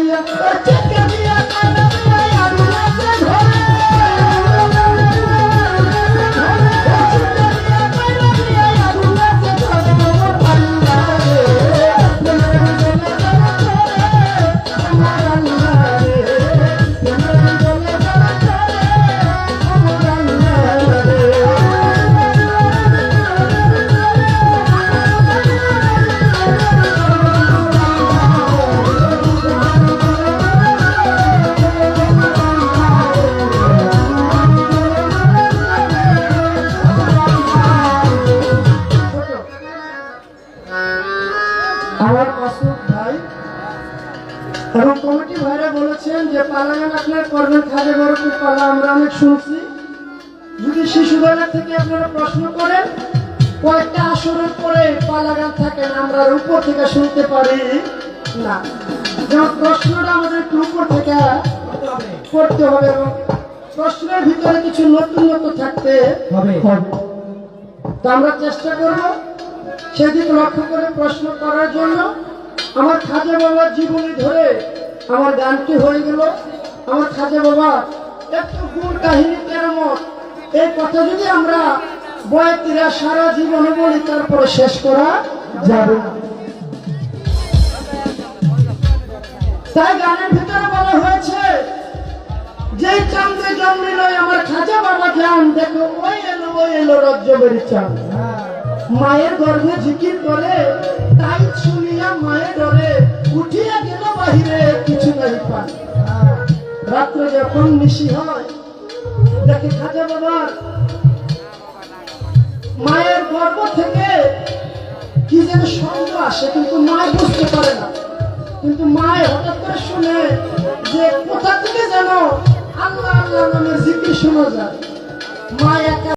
বলল আমার মাসুদ ভাই। এবং কমিটি ভাইরা বলেছেন যে পালায়ন আপনার করবেন খাদে বরকুর পালা আমরা অনেক শুনছি। যদি শিশুবেলা থেকে আপনারা প্রশ্ন করেন কয়েকটা আসরের পরে পালাগান থাকেন আমরা উপর থেকে শুনতে পারি না। যেমন প্রশ্নটা আমাদের একটু উপর থেকে করতে হবে এবং প্রশ্নের ভিতরে কিছু নতুন নতুনত্ব থাকতে হবে। তো আমরা চেষ্টা করব। সেদিকে লক্ষ্য করে প্রশ্ন করার জন্য আমার খাজা বাবার জীবনী ধরে আমার গানটি হয়ে গেল। আমার খাজা বাবা একটু গুণ কাহিনী কেরামত। এই কথা যদি আমরা বয়তিরা সারা জীবনে বলি, তারপরে শেষ করা যাবে না। তাই গানের ভিতরে বলা হয়েছে যে চান্দে জন্মিল আমার খাজা বাবা যান দেখো ওই এলো ওই এলো রজ্জবেরি চাঁদ। মায়ের গর্ভে জিকির করে তাই শুনিয়া মায়ের ডরে উঠিয়া গেল বাহিরে, কিছু নাই পান রাত্রে যখন নিশি হয়, দেখে খাজা বাবার মায়ের গর্ভ থেকে কি যেন শব্দ আসে, কিন্তু মায় বুঝতে পারে না। কিন্তু মায় হঠাৎ করে শুনে যে, কোথা থেকে যেন আল্লাহ আল্লাহ নামের জিকির শোনা যায়? মা এক